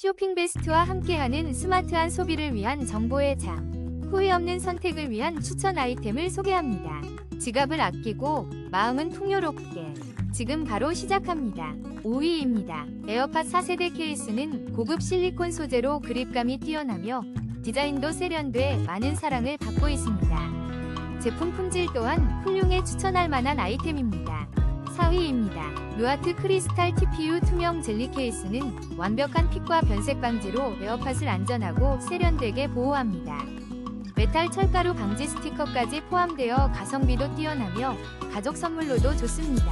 쇼핑 베스트와 함께하는 스마트한 소비를 위한 정보의 장. 후회 없는 선택을 위한 추천 아이템을 소개합니다. 지갑을 아끼고 마음은 풍요롭게. 지금 바로 시작합니다. 5위입니다. 에어팟 4세대 케이스는 고급 실리콘 소재로 그립감이 뛰어나며 디자인도 세련돼 많은 사랑을 받고 있습니다. 제품 품질 또한 훌륭해 추천할 만한 아이템입니다. 4위입니다. 루아트 크리스탈 TPU 투명 젤리 케이스는 완벽한 핏과 변색 방지로 에어팟을 안전하고 세련되게 보호합니다. 메탈 철가루 방지 스티커까지 포함되어 가성비도 뛰어나며 가족 선물로도 좋습니다.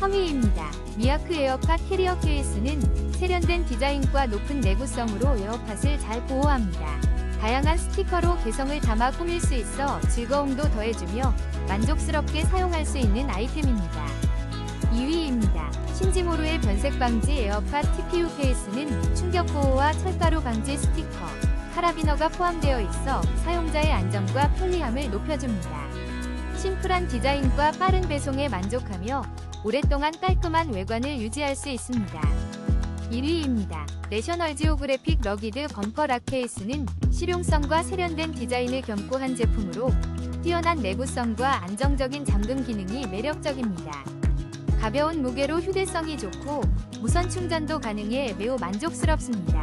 3위입니다. 미아크 에어팟 캐리어 케이스는 세련된 디자인과 높은 내구성으로 에어팟을 잘 보호합니다. 다양한 스티커로 개성을 담아 꾸밀 수 있어 즐거움도 더해주며 만족스럽게 사용할 수 있는 아이템입니다. 2위입니다. 신지모루의 변색 방지 에어팟 TPU 케이스는 충격 보호와 철가루 방지 스티커, 카라비너가 포함되어 있어 사용자의 안정과 편리함을 높여줍니다. 심플한 디자인과 빠른 배송에 만족하며 오랫동안 깔끔한 외관을 유지할 수 있습니다. 1위입니다. 내셔널 지오그래픽 러기드 범퍼 락 케이스는 실용성과 세련된 디자인을 겸고한 제품으로 뛰어난 내구성과 안정적인 잠금 기능이 매력적입니다. 가벼운 무게로 휴대성이 좋고 무선 충전도 가능해 매우 만족스럽습니다.